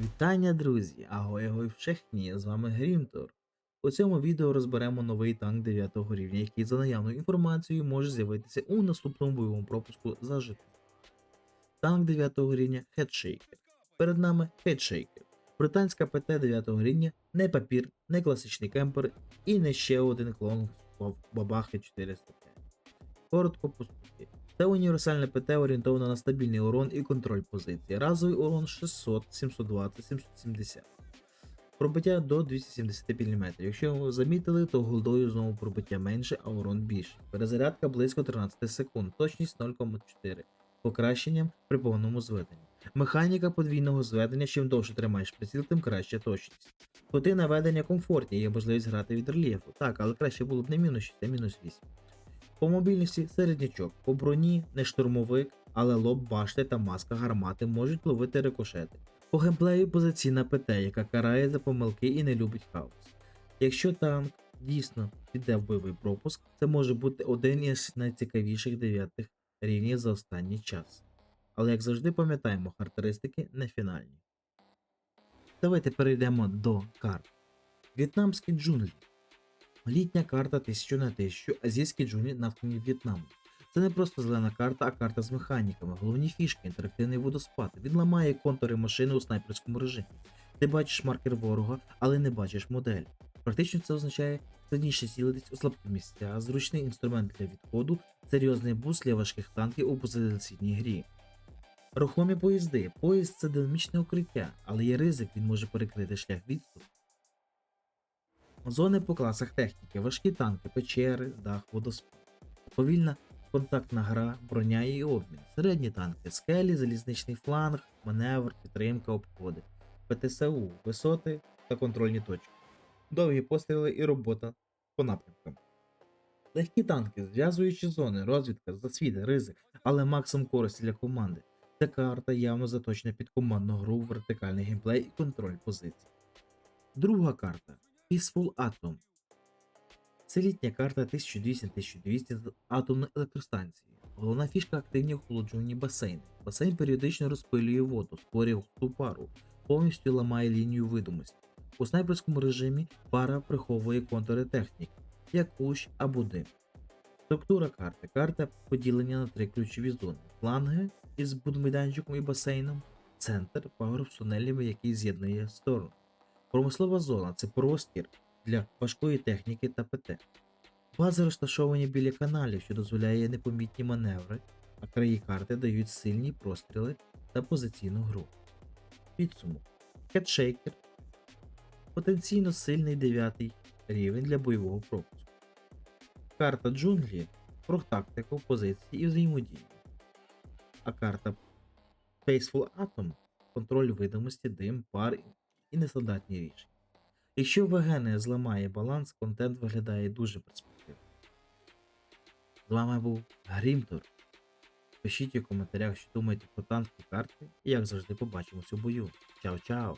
Вітання, друзі! Агой агой в Чехні, з вами Грімтор. У цьому відео розберемо новий танк 9 рівня, який за наявною інформацією може з'явитися у наступному бойовому пропуску за життя. Танк 9 рівня Headshaker. Перед нами Headshaker. Британська ПТ 9 рівня, не папір, не класичний кемпер і не ще один клон Бабахи 405. Коротко по суті. Це універсальне ПТ орієнтоване на стабільний урон і контроль позиції. Разовий урон 600, 720, 770. Пробиття до 270 мм. Якщо ви замітили, то голдою знову пробиття менше, а урон більше. Перезарядка близько 13 секунд, точність 0,4. Покращенням при повному зведенні. Механіка подвійного зведення, чим довше тримаєш приціл, тим краща точність. Кути наведення комфортні, є можливість грати від рельєфу. Так, але краще було б не мінус 6, а мінус 8. По мобільності середнячок, по броні не штурмовик, але лоб башти та маска гармати можуть ловити рикошети. По геймплею позиційна ПТ, яка карає за помилки і не любить хаос. Якщо танк дійсно піде в бойовий пропуск, це може бути один із найцікавіших дев'ятих рівнів за останній час. Але як завжди пам'ятаємо, характеристики не фінальні. Давайте перейдемо до карт. В'єтнамські джунглі. Літня карта 1000 на 1000, азійські джунглі навколо В'єтнаму. Це не просто зелена карта, а карта з механіками. Головні фішки, інтерактивний водоспад. Він ламає контури машини у снайперському режимі. Ти бачиш маркер ворога, але не бачиш модель. Практично це означає сильніше цілитись у слабкі місця, зручний інструмент для відходу, серйозний буст для важких танків у позиційній грі. Рухомі поїзди. Поїзд це динамічне укриття, але є ризик, він може перекрити шлях відступу. Зони по класах техніки, важкі танки, печери, дах, водоспад. Повільна контактна гра, броня і обмін. Середні танки, скелі, залізничний фланг, маневр, підтримка, обходи. ПТСУ, висоти та контрольні точки. Довгі постріли і робота по напрямкам. Легкі танки, зв'язуючі зони, розвідка, засвіти, ризик, але максимум користі для команди. Ця карта явно заточена під командну гру, вертикальний геймплей і контроль позицій. Друга карта Peaceful Atom. Це літня карта 1200-1200 з атомної електростанції. Головна фішка активні охолоджувані басейни. Басейн періодично розпилює воду, створює густу пару, повністю ламає лінію видимості. У снайперському режимі пара приховує контури техніки, як кущ або дим. Структура карти. Карта поділення на три ключові зони: фланги із будмайданчиком і басейном, центр пагорб з тунелями, який з'єднує сторони. Промислова зона це простір для важкої техніки та ПТ. Бази розташовані біля каналів, що дозволяє непомітні маневри, а краї карти дають сильні простріли та позиційну гру. Підсумок. Хедшейкер потенційно сильний 9 рівень для бойового пропуску. Карта джунглі про тактику, позиції і взаємодію. А карта Faceful Atom контроль видимості, дим, пар і нестандартні рішення. Якщо ВГ не зламає баланс, контент виглядає дуже перспективно. З вами був Грімтор. Пишіть у коментарях, що думаєте про танки карти, і як завжди побачимось у бою. Чао-чао!